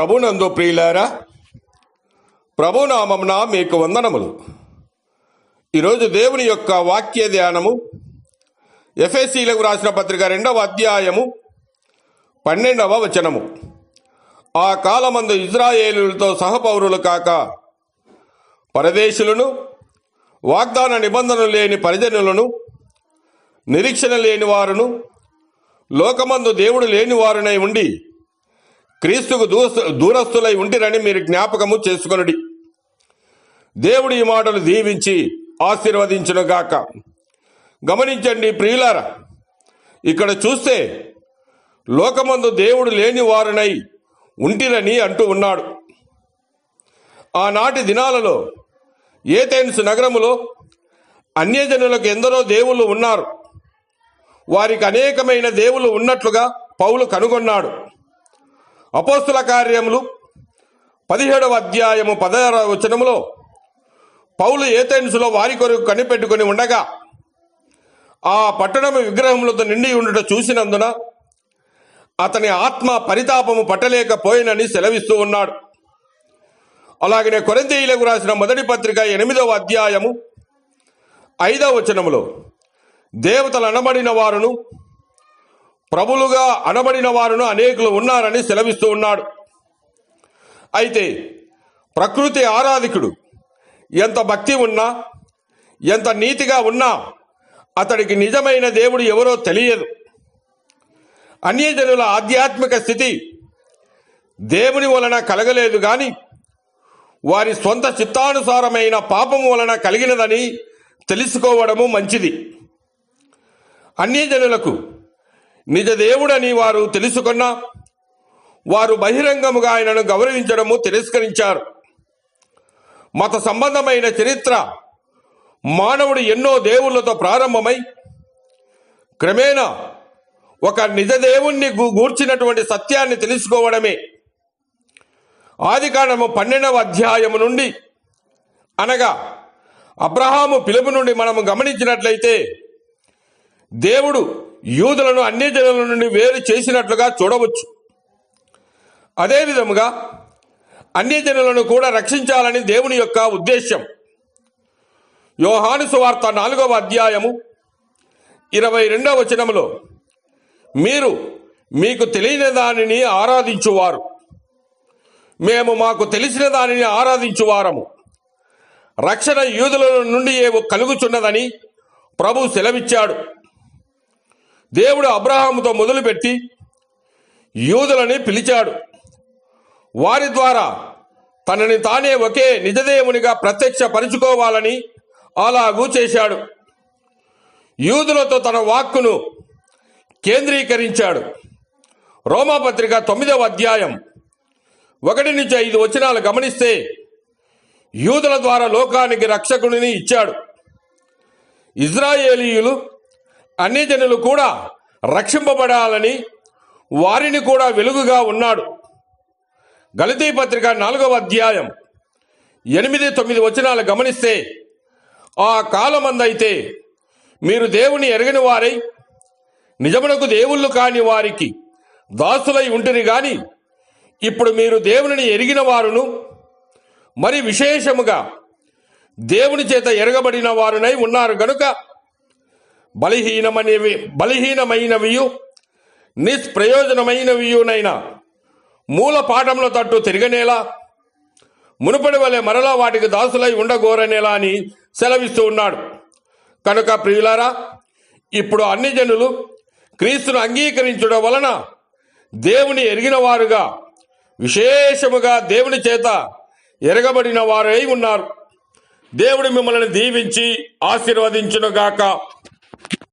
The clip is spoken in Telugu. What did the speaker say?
ప్రభునందు ప్రియులారా ప్రభునామమున మీకు వందనములు. ఈరోజు దేవుని యొక్క వాక్య ధ్యానము ఎఫ్ఎస్సీలకు రాసిన పత్రిక రెండవ అధ్యాయము పన్నెండవ వచనము. ఆ కాలమందు ఇజ్రాయేలులతో సహపౌరులు కాక పరదేశులను వాగ్దాన నిబంధనలు లేని పరిజనులను నిరీక్షణ లేని వారును లోకమందు దేవుడు లేని వారునై ఉండి క్రీస్తుకు దూరస్తులై ఉంటిరని మీరు జ్ఞాపకము చేసుకొనుడి. దేవుడి ఈ మాటలు దీవించి ఆశీర్వదించునుగాక గమనించండి ప్రియులార ఇక్కడ చూస్తే లోకమందు దేవుడు లేని వారునై ఉంటిరని అంటూ ఉన్నాడు. ఆనాటి దినాలలో ఏథెన్స్ నగరములో అన్యజనులకు ఎందరో దేవుళ్ళు ఉన్నారు. వారికి అనేకమైన దేవుళ్ళు ఉన్నట్లుగా పౌలు కనుగొన్నాడు. అపోస్తుల కార్యములు పదిహేడవ అధ్యాయము పదహారవ వచనములో పౌలు ఏతెన్సులో వారి కొరకు కనిపెట్టుకుని ఉండగా ఆ పట్టణము విగ్రహములతో నిండి ఉండుట చూసినందున అతని ఆత్మ పరితాపము పట్టలేకపోయినని సెలవిస్తూ ఉన్నాడు. అలాగనే కొరంతీయులకు రాసిన మొదటి పత్రిక ఎనిమిదవ అధ్యాయము ఐదవ వచనములో దేవతలు అనబడిన వారును ప్రభులుగా అనబడిన వారును అనేకులు ఉన్నారని సెలవిస్తూ ఉన్నాడు. అయితే ప్రకృతి ఆరాధికుడు ఎంత భక్తి ఉన్నా ఎంత నీతిగా ఉన్నా అతడికి నిజమైన దేవుడు ఎవరో తెలియదు. అన్యజనుల ఆధ్యాత్మిక స్థితి దేవుని వలన కలగలేదు గాని వారి సొంత చిత్తానుసారమైన పాపము వలన కలిగినదని తెలుసుకోవడము మంచిది. అన్యజనులకు నిజ దేవుడని వారు తెలుసుకున్నా వారు బహిరంగముగా ఆయనను గౌరవించడము తిరస్కరించారు. మత సంబంధమైన చరిత్ర మానవుడు ఎన్నో దేవుళ్ళతో ప్రారంభమై క్రమేణా ఒక నిజ దేవుణ్ణి గూర్చినటువంటి సత్యాన్ని తెలుసుకోవడమే. ఆదికాండము పన్నెండవ అధ్యాయము నుండి అనగా అబ్రహాము పిలుపు నుండి మనము గమనించినట్లయితే దేవుడు యూదులను అన్ని జనుల నుండి వేరు చేసినట్లుగా చూడవచ్చు. అదే విధముగా అన్ని జనులను కూడా రక్షించాలని దేవుని యొక్క ఉద్దేశ్యం. యోహాను సువార్త నాలుగవ అధ్యాయము ఇరవై రెండవ వచనములో మీరు మీకు తెలియని దానిని ఆరాధించువారు. మేము మాకు తెలిసిన దానిని ఆరాధించువారము. రక్షణ యూదుల నుండి కలుగుచున్నదని ప్రభు సెలవిచ్చాడు. దేవుడు అబ్రహాముతో మొదలుపెట్టి యూదులని పిలిచాడు. వారి ద్వారా తనని తానే ఒకే నిజదేవునిగా ప్రత్యక్ష పరుచుకోవాలని అలాగూ చేశాడు. యూదులతో తన వాక్కును కేంద్రీకరించాడు. రోమాపత్రిక తొమ్మిదవ అధ్యాయం ఒకటి నుంచి ఐదు వచనాలు గమనిస్తే యూదుల ద్వారా లోకానికి రక్షకుడిని ఇచ్చాడు. ఇజ్రాయేలీయులు అన్ని జనులు కూడా రక్షింపబడాలని వారిని కూడా వెలుగుగా ఉన్నాడు. గలితీ పత్రిక నాలుగవ అధ్యాయం ఎనిమిది తొమ్మిది వచనాలు గమనిస్తే ఆ కాలమందైతే మీరు దేవుని ఎరగని వారై నిజమునకు దేవుళ్ళు కాని వారికి దాసులై ఉంటుంది గాని ఇప్పుడు మీరు దేవునిని ఎరిగిన వారును మరి విశేషముగా దేవుని చేత ఎరగబడిన వారునై ఉన్నారు గనుక బలహీనమనేవి బలహీనమైనవియు నిష్ప్రయోజనమైనవియునైనా మూల పాఠంలో తట్టు తిరగనేలా మునుపటి వలె మరలా వాటికి దాసులై ఉండగోరనేలా అని సెలవిస్తూ ఉన్నాడు. కనుక ప్రియులారా ఇప్పుడు అన్ని జనులు క్రీస్తును అంగీకరించడం వలన దేవుని ఎరిగిన వారుగా విశేషముగా దేవుని చేత ఎరగబడిన వారై ఉన్నారు. దేవుడు మిమ్మల్ని దీవించి ఆశీర్వదించునుగాక.